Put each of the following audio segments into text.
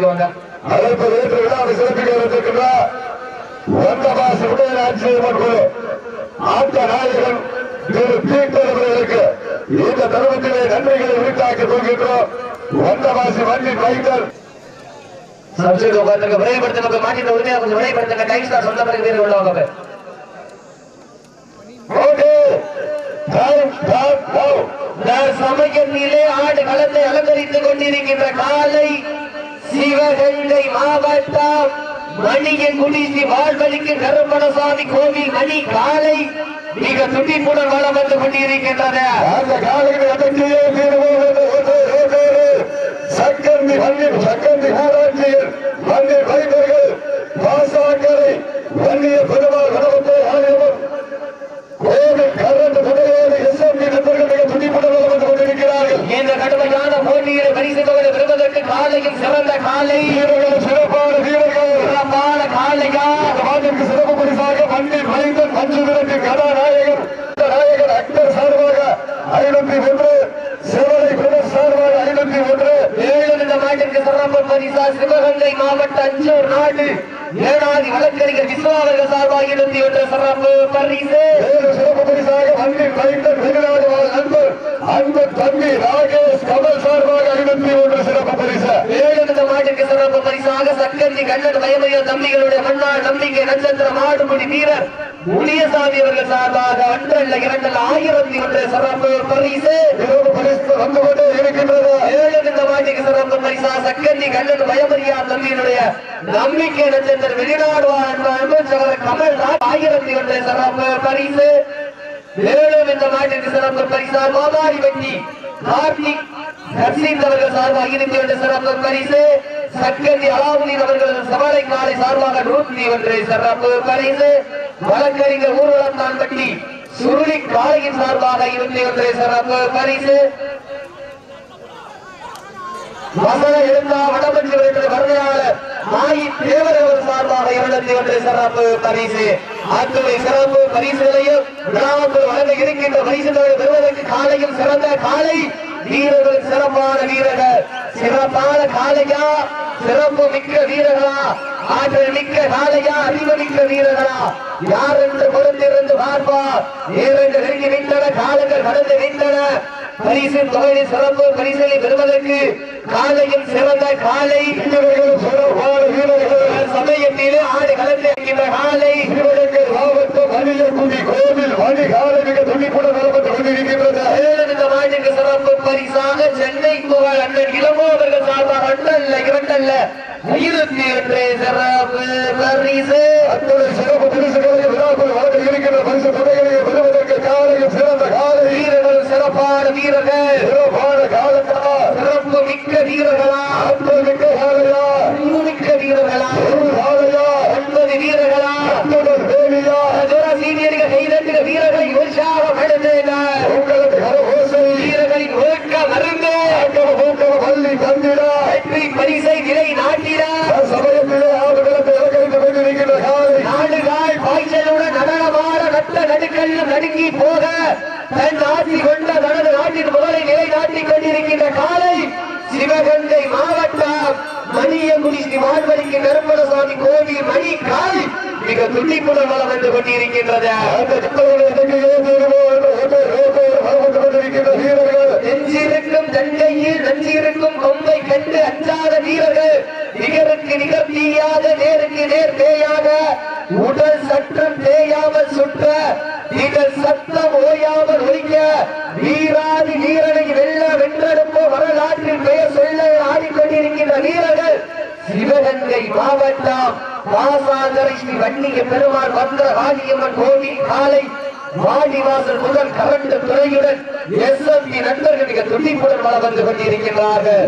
வாங்க அழைப்பு ஏற்று விழாவை சிறப்பிக்க வந்திருக்கின்ற வந்தவாசி உதயநாச்சியம்மன் குழு ஆட்ட நாயகன் திரு பீட்டர் அவர்களுக்கு இந்த தருணத்திலே நன்றிகளை உரித்தாக்கி கொள்கின்றோம் வந்தவாசி வண்டி மைந்தர் சப்சிடி உட்காந்துங்க விரைவுபடுத்துங்க மாட்டின உரிமையா கொஞ்சம் விரைவுபடுத்துங்க. டைம் ஸ்டார் சொந்த பிறகு வீரர் உள்ளவங்க. ஓகே. டைம் டைம் நோ சமயத்திலே ஆடு களத்தை அலங்கரித்துக் கொண்டிருக்கின்ற காலை சிவகங்கை மாவட்டம் மணியங்குடி குடிசி வாழ்வழிக்கு கருப்பணசாமி கோவில் மணி காலை மிக துடிப்புடன் வளம் வந்து கொண்டிருக்கின்றன அந்த காலையில் அடக்கியே தீர்வோம் சக்கந்தி வண்டி சக்கந்தி வைத்தர்கள் பாசாக்கரை வன்னிய பெருமாள் கடவுளை ஆணையவர் கோவில் கரண்ட் புதையோடு எஸ்எம்பி நண்பர்கள் மிக துடிப்புடன் வந்து கொண்டிருக்கிறார்கள் இந்த கடுமையான போட்டியில பரிசு தொகை பெறுவதற்கு காலையும் சிறந்த காலை வீரர்கள் சிறப்பான வீரர்கள் சிறப்பான காலையா இந்த மாட்டிற்கு சிறப்பு பரிசாக வண்டி மைந்தன் மஞ்சு விரட்டு கதாநாயகன் நாயகன் அக்பர் சார்பாக ஐநூத்தி ஒன்று சிவனை பிரதர் சார்பாக ஐநூத்தி ஒன்று மேலும் இந்த மாட்டிற்கு சிறப்பு பரிசா சிவகங்கை மாவட்ட அஞ்சூர் நாடு ஏனாதி வழக்கறிஞர் விஸ்வா அவர்கள் சார்பாக இருபத்தி ஒன்று சிறப்பு பரிசு. சிறப்பு பரிசாக வண்டி வெளிநாடு வாழ் நண்பர் அன்பு தம்பி ராகேஷ் கமல் சார்பாக ஐநூத்தி ஒன்று சிறப்பு பரிசு. மேலும் இந்த மாட்டிற்கு சிறப்பு பரிசாக சக்கந்தி கண்ணன் பயமறிய தம்பிகளுடைய முன்னாள் நம்பிக்கை நட்சத்திர மாடுபிடி வீரர் முனியசாமி அவர்கள் சார்பாக ஒன்றல்ல இரண்டல்ல ஆயிரத்தி ஒன்று சிறப்பு பரிசு. பரிசு வந்து கொண்டே இருக்கின்றது. மேலும் இந்த மாட்டிற்கு சிறப்பு பரிசா சக்கந்தி கண்ணன் பயமறியா தம்பியினுடைய நம்பிக்கை நட்சத்திர வெளிநாடு அன்பு சகோதரர் கமல் ஆயிரத்தி ஒன்று சிறப்பு பரிசு. மேலும் இந்த மாட்டிற்கு சிறப்பு பரிசா கோதாரி வண்டி கார்த்திக் ரசீத் அவர்கள் சார்பாக இருந்து ஒன்று சிறப்பு பரிசு சக்கந்தி அலாவுதீன் அவர்கள் சவாலை காலை சார்பாக நூற்றி ஒன்று சிறப்பு பரிசு. வழக்கறிஞர் ஊர்வலம் பட்டி சுருளி காலையின் சார்பாக இருந்து ஒன்று சிறப்பு பரிசு. வசன எழுந்தா வடமஞ்சு வருகிற வருகையாளர் மாயி தேவர் சார்பாக இருநூத்தி ஒன்று சிறப்பு பரிசு. அத்துணை சிறப்பு பரிசுகளையும் விழாவுக்கு வழங்க இருக்கின்ற பரிசுகளை பெறுவதற்கு காலையும் சிறந்த காலை வீரர்கள் சிறப்பான வீரர்கள். சிறப்பான காலையா சிறப்பு மிக்க வீரர்களா ஆற்றல் மிக்க காலையா அறிவு மிக்க வீரர்களா. யார் என்று பொறுத்திருந்து பார்ப்பார். ஏழென்று நெருங்கி நின்றன காலங்கள் கடந்து நின்றன. பரிசு தொகையை சிறப்பு பரிசலை பெறுவதற்கு காலையும் சிறந்த காலை வீரர்கள் சிறப்பான வீரர்கள் சமயத்திலே ஆடு கலந்து காலை திருவண்ணங்கள் மாவட்டம் மணியக்குடி கோவில் வணிகால மிக துணிப்புடன் நலப்பட்டு கொண்டிருக்கின்றது மேலும் இந்த மாட்டுக்கு சிறப்பு பரிசாக சென்னை புகழ் அண்ணன் இளமோ சார்பாக ஒன்றல்ல இரண்டல்ல இருபத்தி ஒன்று சிறப்பு பரிசு. அத்துணை சிறப்பு பரிசுகளை விழாக்கள் வழங்க இருக்கின்ற பரிசு தொகைகளை பெறுவதற்கு சிறந்த காலை. வீரர்கள் சிறப்பான வீரர்கள். காலை நாடுகால் பாய்ச்சலுடன் நடனமாட நட்ட நடுக்கல்லும் நடுங்கி போக தன் ஆட்சி கொண்ட தனது நாட்டின் புகழை நிலை நாட்டிக் கொண்டிருக்கின்ற காலை சிவகங்கை மாவட்டம் மணியங்குடி ஸ்ரீ வாழ்வழிக்கு நருமணசாமி கோவில் மணி கால் மிக துடிப்புடன் வளம் வந்து கொண்டிருக்கின்றது. அந்த சித்தவர்களை உடல் சற்றும் தேயாமல் சுற்ற நீங்கள் சத்தம் ஓயாமல் ஒழிக்க வீராதி வீரனை வெல்ல வென்றெடுப்போ வரலாற்றின் பெயர் சொல்ல ஆடிக்கொண்டிருக்கின்ற வீரர்கள். சிவகங்கை மாவட்டம் வாசாந்தரை ஸ்ரீ வன்னிய பெருமாள் வந்த ராஜியம்மன் கோவில் காலை வாடிவாசல் முதல் கரண்ட துறையுடன் எஸ்எம்பி நண்பர்கள் மிக துடிப்புடன் வள வந்து கொண்டிருக்கின்றார்கள்.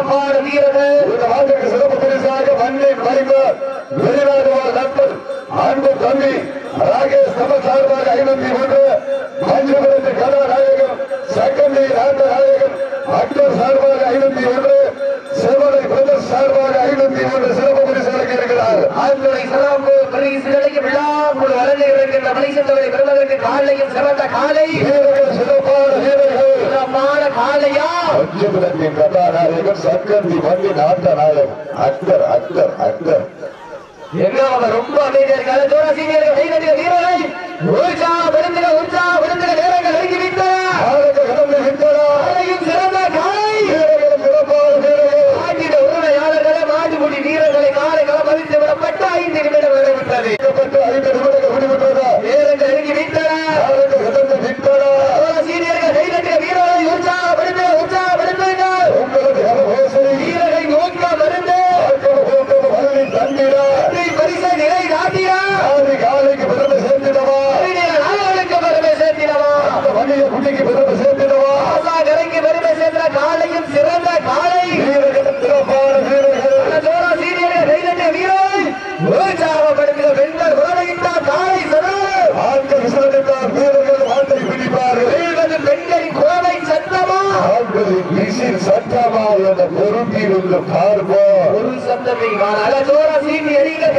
சிறப்பான வீரர்கள் இந்த ஆண்டுக்கு சிறப்பு பரிசாக மண்ணை மறைந்த வெளிநாடு வாழ் நண்பர் அன்பு தம்பி ராகேஷ் கமல் சார்பாக ஐநூத்தி ஒன்று மஞ்சுபுரத்து கதாநாயகன் சக்கந்தி நாயகன் அக்பர் சார்பாக ஐநூத்தி ஒன்று. செவனை பிரதர்ஸ் சார்பாக ஐநூத்தி ஒன்று சிறப்பு பரிசு வழங்கி இருக்கிறார். ஆண்களை சிறப்பு இருக்கின்ற பெறுவதற்கு காலையும் சிறந்த காலை. திரைப்படத்தின் கதாநாயகர் சக்கரந்தி மல்லி நாட்ட நாயகம் அக்டர் அக்டர் அக்டர் என்ன ரொம்ப அமைதியாக நோக்கில் உள்ள பார்வை ஒரு சப்தத்தை நான் அழகோர சீன் எறிகிற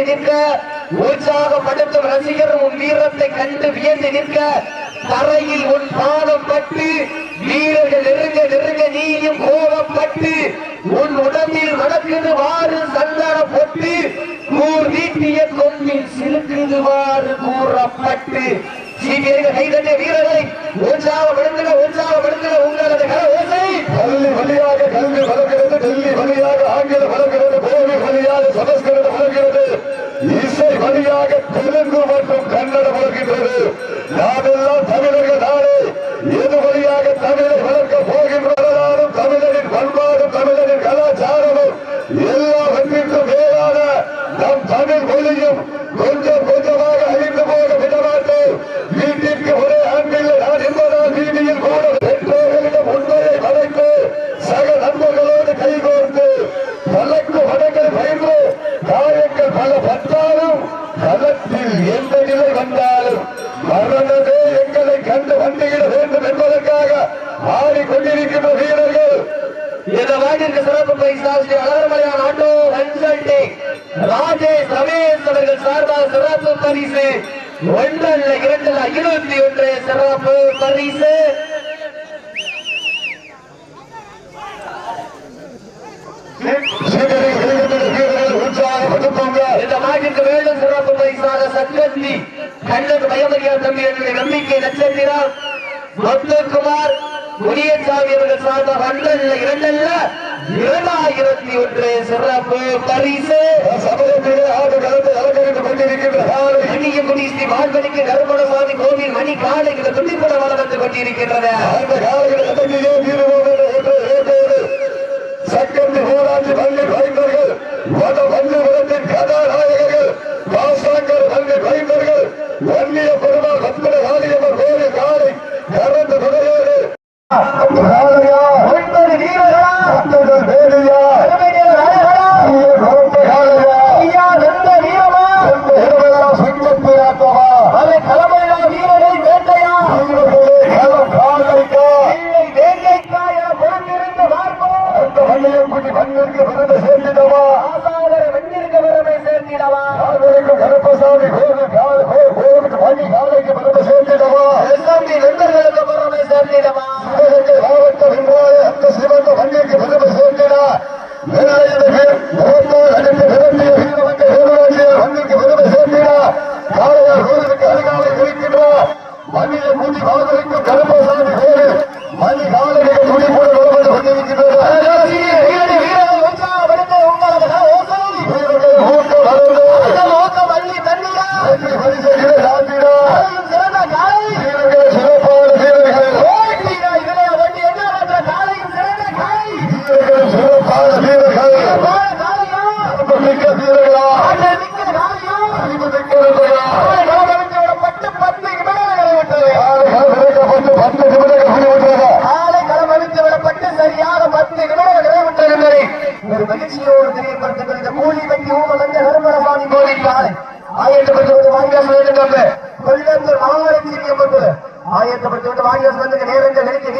வியந்து நிற்க உற்சாகப்படுத்தும் ரசிகர் உன் வீரத்தை கண்டு வியந்து நிற்க தரையில் உன் பாதம் பட்டு வீரர்கள் நெருங்க நெருங்க நீயும் கோபப்பட்டு உன் உடம்பில் நடக்குது வாறு சந்தான பொட்டு கூர் வீட்டிய கொம்பில் சிலுக்குது வாறு கூறப்பட்டு. சீவியர்கள் கைதட்டிய வீரர்களை உற்சாகப்படுத்துக உற்சாகப்படுத்துக உங்களது கல மாவட்டத்திற்கு சிறப்பு பரிசா ஸ்ரீ வளர்மலையான் ஆட்டோ கன்சல்டிங் ராஜேஷ் ரமேஷ் அவர்கள் சார்பாக சிறப்பு பரிசு. ஒன்றல்ல இரண்டல்ல இருபத்தி ஒன்று சிறப்பு பரிசு. மேலும் சிறப்பு பரிசாக சக்கந்தி கண்ணன் பயமரியார் தம்பி என்னுடைய நம்பிக்கை நட்சத்திரம். அப்துல்குமார் முனியசாமி அவர்கள் சார்பாக அன்றல்ல இரண்டல்ல இரண்டாயிரத்தி ஒன்று சிறப்பு பரிசு. சமூகத்திலே ஆடு கலந்து அலங்கரித்துக் கொண்டிருக்கின்ற மாண்பளிக்கு கருமணசாமி கோவில் மணி காலை இந்த துண்டிப்பட வளர்ந்து கொண்டிருக்கின்றன. அந்த காலையில் சட்டத்தில் போராட்சி ஆண்களுக்கு விருது சேர்ந்தீரா காளையார் கோயிலுக்கு தொழிலாளர்கள் ஆயிரத்தி எண்பது ஆயத்தப்பட்டு விட்டு வாங்கி வந்து நேரங்கள் நெருக்கி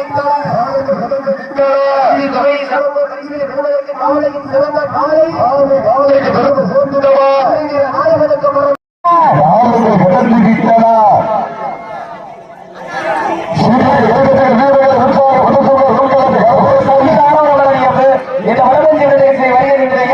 சிறந்த காலை சேர்ந்துடவா நாயகனுக்கு மரம் என்ன வளர்ச்சி வருகின்ற